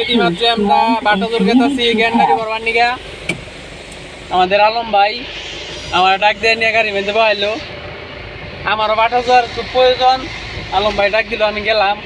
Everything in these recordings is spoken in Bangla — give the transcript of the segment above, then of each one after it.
এটি গেতাছি গ্যান্ডারি করবার নিগা। আমাদের আলম ভাই আমার ডাক দিয়ে নিয়ে গাড়ি বেঁধে বহাইলো। আমারও বাটাজার খুব প্রয়োজন। আলম ভাই ডাক দিল, আমি গেলাম।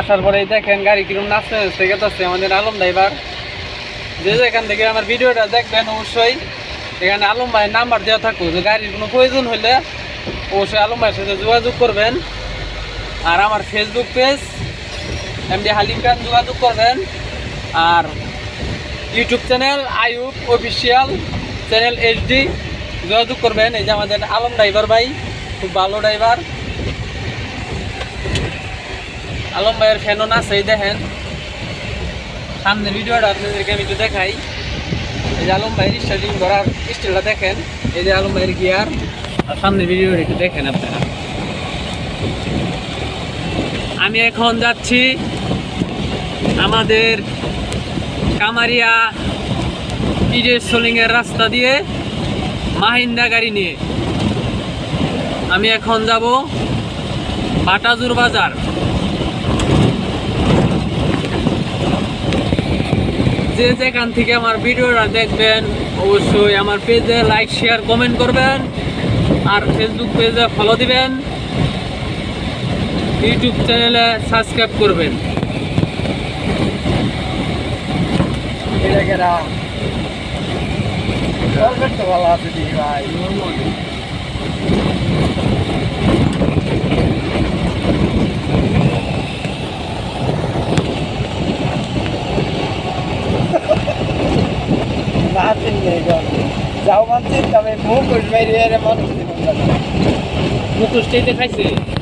আসার পরে দেখেন গাড়ি কিরম নাচতে নাচতে গেতেছে আমাদের আলম ড্রাইভার যে যেখান থেকে আমার ভিডিওটা দেখবেন অবশ্যই। এখানে আলম ভাইয়ের নাম্বার দেওয়া থাকুক যে গাড়ির কোনো প্রয়োজন হলে অবশ্যই আলম ভাইয়ের সাথে যোগাযোগ করবেন। আর আমার Facebook page MD Halim Khan যোগাযোগ করবেন। আর YouTube channel Ayub official channel HD যোগাযোগ করবেন। এই যে আমাদের আলম ড্রাইভার ভাই, খুব ভালো ড্রাইভার আলম ভাইয়ের ফ্যানও আছে এই দেখেন। সামনে ভিডিওটা আপনাদেরকে আমি একটু দেখাই। এই যে আলম ভাইয়ের স্টার্টিং করার স্টাইলটা দেখেন। এই যে আলম ভাইয়ের গিয়ার আর সামনে ভিডিওটা একটু দেখেন আপনারা। আমি এখন যাচ্ছি আমাদের কামারিয়া ইডে সোলিংয়ের রাস্তা দিয়ে মাহিন্দা গাড়ি নিয়ে। আমি এখন যাব বাটাজুর বাজার। যে যেখান থেকে আমার ভিডিওটা দেখবেন, অবশ্যই আমার পেজে লাইক শেয়ার কমেন্ট করবেন, আর ফেসবুক পেজে ফলো দিবেন। ইউটিউব চ্যানেলে সাবস্ক্রাইব করবেন। ভালো আছে যাও মানছি তবে মুখ মেরে এর মানুষ মুখোশ খাইছে? ওদিন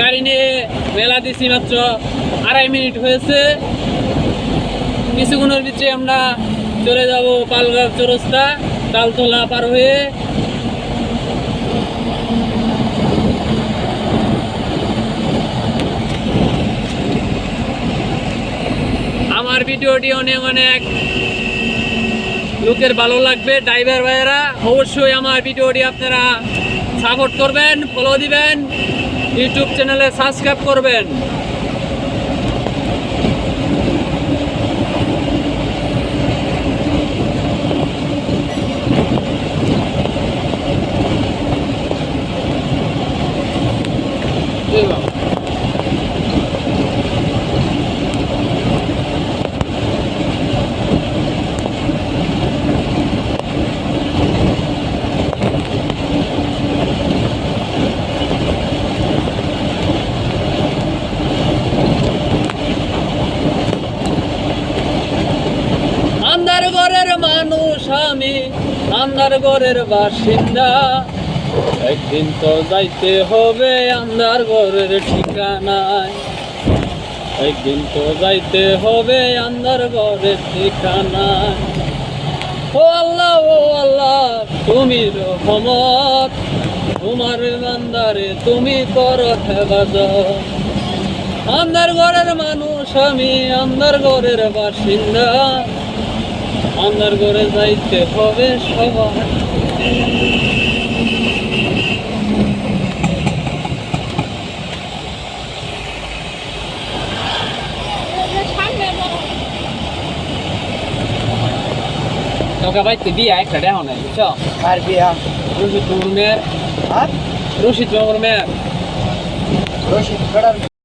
গাড়ি নিয়ে মেলা দিছি মাত্র আড়াই মিনিট হয়েছে। কিছুক্ষণের ভিতরে আমরা চলে যাব পালগাঁও চৌরাস্তা, তালতলা পার হয়ে। আমার ভিডিওটি অনেক অনেক লোকের ভালো লাগবে ড্রাইভার ভাইয়েরা। অবশ্যই আমার ভিডিওটি আপনারা সাপোর্ট করবেন ফলো দিবেন। ইউটিউব চ্যানেলে সাবস্ক্রাইব করবেন আন্দার ঘরের মানুষ আমি আন্দার ঘরের বাসিন্দা। একদিন তো যাইতে হবে আন্দার ঘরের ঠিকানায়। একদিন তো যাইতে হবে আন্দার ঘরের ঠিকানায়। ও আল্লাহ ও আল্লাহ, তুমি রহমত। তোমার বান্দারে তুমি কর হেফাজত। আন্দার ঘরের মানুষ আমি আন্দার ঘরের বাসিন্দা। আন্দার ঘরে যাইতে হবে সবার। তোকে বাইতে দিয়ে একটা দেহ নাই বুঝছ? আর বিয়া রশিদ আর? রশিদ মুরমের রশিদ